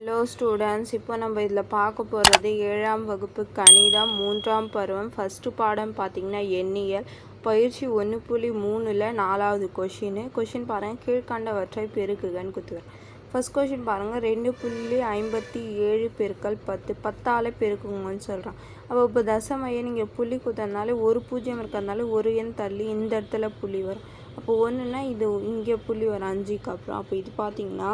Hello students இப்போ நம்ம இதில் பார்க்க போகிறது ஏழாம் வகுப்பு கணிதம் மூன்றாம் பருவம். ஃபஸ்ட்டு பாடம் பார்த்திங்கன்னா எண்ணியல். பயிற்சி ஒன்று புள்ளி மூணில் நாலாவது கொஷின் கொஷின் பாருங்கள் கீழ்கண்டவற்றை பெருக்குகன்னு கொடுத்துருக்கேன் ஃபஸ்ட் கொஷின் பாருங்கள் ரெண்டு புள்ளி ஐம்பத்தி ஏழு பெருக்கள் பத்து. பத்தால் பெருக்குங்கன்னு சொல்கிறான் அப்போ இப்போ தசமையை நீங்கள் புள்ளி குத்துறதுனால ஒரு பூஜ்ஜியம் இருக்கிறதுனால ஒரு எண் தள்ளி இந்த இடத்துல புள்ளி வரும். அப்போ ஒன்றுனா இது இங்கே புள்ளி வரும். அஞ்சுக்கு அப்புறம். அப்போ இது பார்த்திங்கன்னா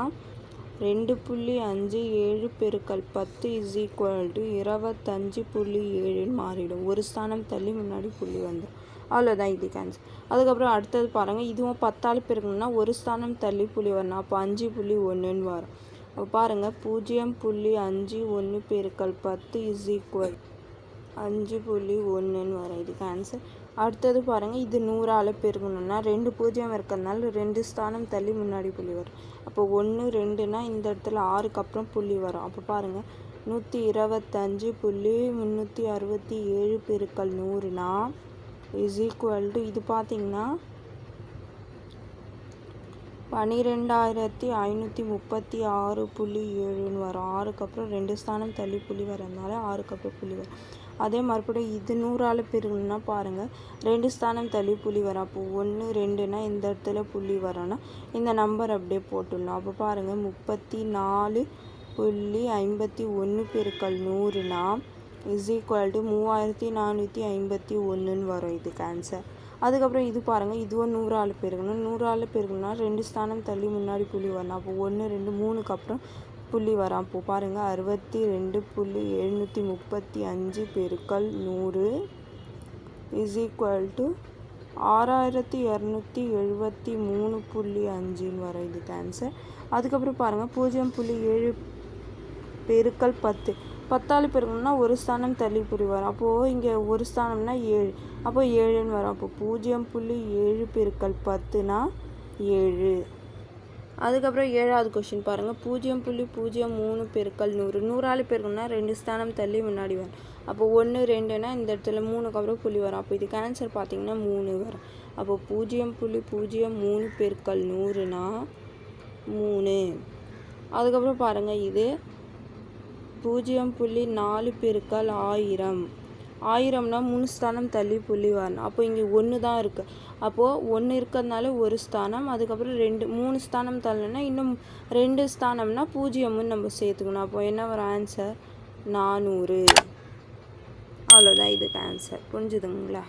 ரெண்டு புள்ளி அஞ்சு ஏழு பெருக்கல் பத்து இஸ் ஈக்குவல் டு இருபத்தஞ்சு புள்ளி ஏழுன்னு மாறிடும். ஒரு ஸ்தானம் தள்ளி முன்னாடி புள்ளி வந்துடும் அவ்வளோதான் இது கேன்சல் அதுக்கப்புறம் அடுத்தது பாருங்கள் இதுவும் பத்தால் பெருக்கணும்னா ஒரு ஸ்தானம் தள்ளி புள்ளி வரணும். அப்போ அஞ்சு புள்ளி ஒன்றுன்னு வரும். அப்போ பாருங்கள் பூஜ்ஜியம் புள்ளி அஞ்சு ஒன்று பெருக்கல் பத்து இஸ் ஈக்குவல் அஞ்சு புள்ளி ஒன்றுன்னு வரும். இதுக்கு ஆன்சர் அடுத்தது பாருங்கள் இது நூறால் பெருக்கணும்னா ரெண்டு பூஜ்ஜியம் இருக்கிறதுனால ரெண்டு ஸ்தானம் தள்ளி முன்னாடி புள்ளி வரும். அப்போ ஒன்று ரெண்டுனா இந்த இடத்துல ஆறுக்கு அப்புறம் புள்ளி வரும். அப்போ பாருங்கள் நூற்றி இருபத்தஞ்சு புள்ளி முந்நூற்றி அறுபத்தி ஏழு பெருக்கல் நூறுனா இஸ் ஈக்குவல் டு இது பார்த்திங்கன்னா பனிரெண்டாயிரத்தி ஐநூற்றி முப்பத்தி ஆறு புள்ளி ஏழுன்னு வரும். ஆறுக்கு அப்புறம் ரெண்டு ஸ்தானம் தள்ளி புள்ளி வரதுனால ஆறுக்கு அப்புறம் புள்ளி வரும். அதே மறுபடியும் இது நூறால் பெருகணும்னா பாருங்கள் ரெண்டு ஸ்தானம் தள்ளி புள்ளி வரும். அப்போ ஒன்று ரெண்டுனா இந்த இடத்துல புள்ளி வரோன்னா இந்த நம்பர் அப்படியே போட்டுடணும். அப்போ பாருங்கள் முப்பத்தி நாலு புள்ளி ஐம்பத்தி ஒன்று பெருக்கல் நூறுனா இஸ் ஈக்குவல் டு மூவாயிரத்தி நானூற்றி ஐம்பத்தி ஒன்றுன்னு வரும் இதுக்கு ஆன்சர் அதுக்கப்புறம் இது பாருங்கள் இதுவும் நூறாள் பெருகணும். நூறால் பெருகணும்னா ரெண்டு ஸ்தானம் தள்ளி முன்னாடி புள்ளி வரணும். அப்போ ஒன்று ரெண்டு மூணுக்கு அப்புறம் புள்ளி வரான் அப்போது பாருங்கள் அறுபத்தி ரெண்டு புள்ளி எழுநூற்றி முப்பத்தி அஞ்சு பெருக்கல் நூறு இஸ் ஈக்குவல் டு ஆறாயிரத்தி இரநூத்தி எழுபத்தி மூணு புள்ளி அஞ்சுன்னு வரும் இதுக்கு ஆன்சர் அதுக்கப்புறம் பாருங்கள் பூஜ்ஜியம் புள்ளி ஏழு பெருக்கல் பத்து. பத்தாள் பெருக்கணும்னா ஒரு ஸ்தானம் தள்ளி புள்ளி வரும். அப்போது இங்கே ஒரு ஸ்தானம்னா ஏழு. அப்போ ஏழுன்னு வரும். அப்போ பூஜ்ஜியம் புள்ளி ஏழு பெருக்கல் பத்துனா ஏழு. அதுக்கப்புறம் ஏழாவது கொஷின் பாருங்கள் பூஜ்ஜியம் புள்ளி பூஜ்ஜியம் மூணு பெருக்கல் நூறு. நூறால் பெருக்கணும்னா ரெண்டு ஸ்தானம் தள்ளி முன்னாடி வரும். அப்போ ஒன்று ரெண்டுனா இந்த இடத்துல மூணுக்கு அப்புறம் புள்ளி வரும். அப்போ இதுக்கு ஆன்சர் பார்த்தீங்கன்னா மூணு வரும். அப்போ பூஜ்ஜியம் புள்ளி பூஜ்ஜியம் மூணு பெருக்கல் நூறுனா மூணு. அதுக்கப்புறம் பாருங்கள் இது பூஜ்ஜியம் புள்ளி நாலு பெருக்கால் ஆயிரம். ஆயிரம்னா மூணு ஸ்தானம் தள்ளி புள்ளி வரணும். அப்போ இங்கே ஒன்று தான் இருக்குது அப்போது ஒன்று இருக்கிறதுனால ஒரு ஸ்தானம் அதுக்கப்புறம் ரெண்டு மூணு ஸ்தானம் தள்ளனா இன்னும் ரெண்டு ஸ்தானம்னா பூஜ்ஜியம்னு நம்ம சேர்த்துக்கணும். அப்போ என்ன வரும்? ஆன்சர் நானூறு. அவ்வளோதான் இதுக்கு ஆன்சர் புரிஞ்சுதுங்களா?